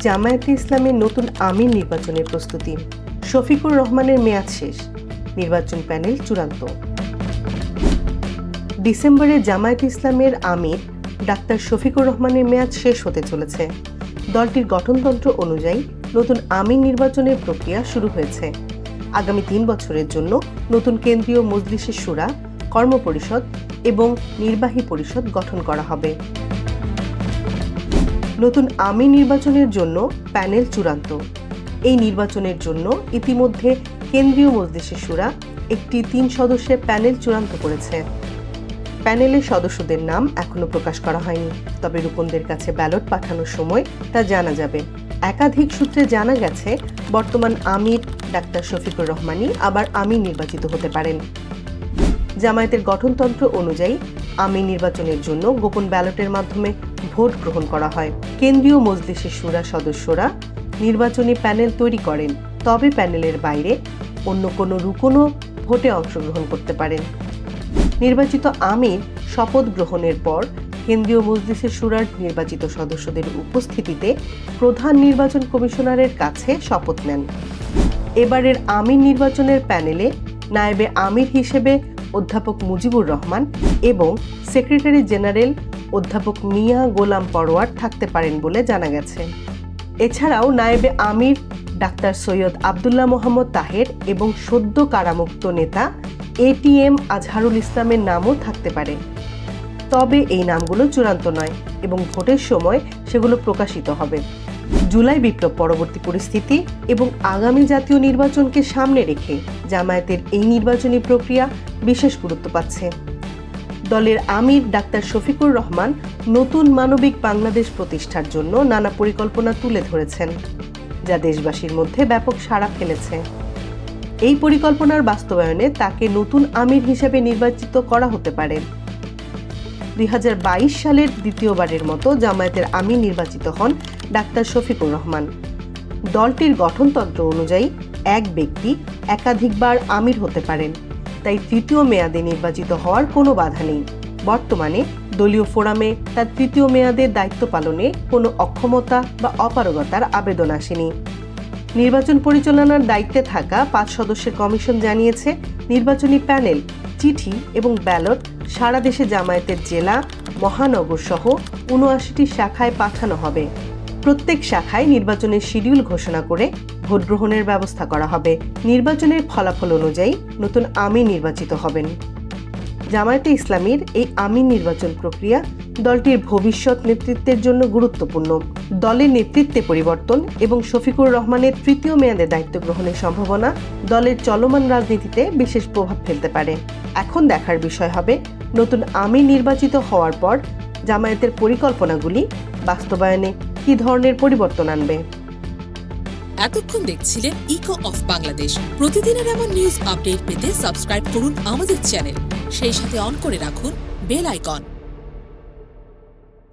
জামায়াতে ইসলামের নতুন আমির নির্বাচনের প্রস্তুতি। শফিকুর রহমানের মেয়াদ শেষ। নির্বাচন প্যানেল চূড়ান্ত। ডিসেম্বরে জামায়াতে ইসলামের আমির ডাক্তার শফিকুর রহমানের মেয়াদ শেষ হতে চলেছে। দলটির গঠনতন্ত্র অনুযায়ী নতুন আমির নির্বাচনের প্রক্রিয়া শুরু হয়েছে। আগামী তিন বছরের জন্য নতুন কেন্দ্রীয় মজলিসের সুরা, কর্মপরিষদ এবং নির্বাহী পরিষদ গঠন করা হবে। নতুন আমির নির্বাচনের জন্য প্যানেল চূড়ান্ত। এই নির্বাচনের জন্য ইতিমধ্যে কেন্দ্রীয় মজলিসের সুরা একটি তিন সদস্যের প্যানেল চূড়ান্ত করেছে। প্যানেলের সদস্যদের নাম এখনও প্রকাশ করা হয়নি, তবে রূপনদের কাছে ব্যালট পাঠানোর সময় তা জানা যাবে। একাধিক সূত্রে জানা গেছে, বর্তমান আমির ডাক্তার শফিকুর রহমানই আবার আমির নির্বাচিত হতে পারেন। জামায়াতের গঠনতন্ত্র অনুযায়ী, আমি নির্বাচনের জন্য গোপন ব্যালটের মাধ্যমে ভোট গ্রহণ করা হয়। কেন্দ্রীয় মজলিসের সুরা সদস্যরা নির্বাচনী প্যানেল তৈরি করেন, তবে প্যানেলের বাইরে অন্য কোনো রুকনও ভোটে অংশগ্রহণ করতে পারেন। নির্বাচিত আমির শপথ গ্রহণের পর কেন্দ্রীয় মজলিসের সুরার নির্বাচিত সদস্যদের উপস্থিতিতে প্রধান নির্বাচন কমিশনারের কাছে শপথ নেন। এবারের আমির নির্বাচনের প্যানেলে নায়েবে আমির হিসেবে অধ্যাপক মুজিবুর রহমান এবং সেক্রেটারি জেনারেল অধ্যাপক মিয়া গোলাম পরোয়ার থাকতে পারেন বলে জানা গেছে। এছাড়াও নায়েবে আমির, ডাক্তার সৈয়দ আবদুল্লাহ মোহাম্মদ তাহের এবং সদ্য কারামুক্ত নেতা এটিএম আজহারুল ইসলামের নামও থাকতে পারে। তবে এই নামগুলো চূড়ান্ত নয় এবং ভোটের সময় সেগুলো প্রকাশিত হবে। জুলাই বিপ্লব পরবর্তী পরিস্থিতি এবং আগামী জাতীয় নির্বাচনকে সামনে রেখে জামায়াতের এই নির্বাচনী প্রক্রিয়া বিশেষ গুরুত্ব পাচ্ছে। দলের আমির ডাক্তার শফিকুর রহমান নতুন মানবিক বাংলাদেশ প্রতিষ্ঠার জন্য নানা পরিকল্পনা তুলে ধরেছেন, যা দেশবাসীর মধ্যে ব্যাপক সাড়া ফেলেছে। এই পরিকল্পনার বাস্তবায়নে তাকে নতুন আমির হিসেবে নির্বাচিত করা হতে পারে। দুই হাজার বাইশ সালের দ্বিতীয়বারের মতো জামায়াতের আমির নির্বাচিত হন ডাক্তার শফিকুর রহমান। দলটির গঠনতন্ত্র অনুযায়ী এক ব্যক্তি একাধিকবার আমির হতে পারেন। তাই তৃতীয় মেয়াদে নির্বাচিত হওয়ার কোনো বাধা নেই। বর্তমানে দলীয় ফোরামে তার তৃতীয় মেয়াদের দায়িত্ব পালনে কোনো অক্ষমতা বা অপারগতার আবেদন আসেনি। নির্বাচন পরিচালনার দায়িত্বে থাকা পাঁচ সদস্যের কমিশন জানিয়েছে, নির্বাচনী প্যানেল, চিঠি এবং ব্যালট সারা দেশে জামায়াতের জেলা মহানগর সহ উনআশিটি শাখায় পাঠানো হবে। প্রত্যেক শাখায় নির্বাচনের শিডিউল ঘোষণা করে ভোট গ্রহণের ব্যবস্থা করা হবে। নির্বাচনের ফলাফল অনুযায়ী নতুন আমির নির্বাচিত হবেন। জামায়াতে ইসলামীর এই আমির নির্বাচন প্রক্রিয়া দলটির ভবিষ্যৎ নেতৃত্বের জন্য গুরুত্বপূর্ণ। দলের নেতৃত্বে পরিবর্তন এবং শফিকুর রহমানের তৃতীয় মেয়াদে দায়িত্ব গ্রহণের সম্ভাবনা দলের চলমান রাজনীতিতে বিশেষ প্রভাব ফেলতে পারে। এখন দেখার বিষয় হবে, নতুন আমির নির্বাচিত হওয়ার পর জামায়াতের পরিকল্পনাগুলি বাস্তবায়নে কী ধরনের পরিবর্তন আনবে? এতক্ষণ দেখছিলেন ইকো অফ বাংলাদেশ প্রতিদিনের এমন নিউজ আপডেট পেতে সাবস্ক্রাইব করুন আমাদের চ্যানেল সেই সাথে অন করে রাখুন বেল আইকন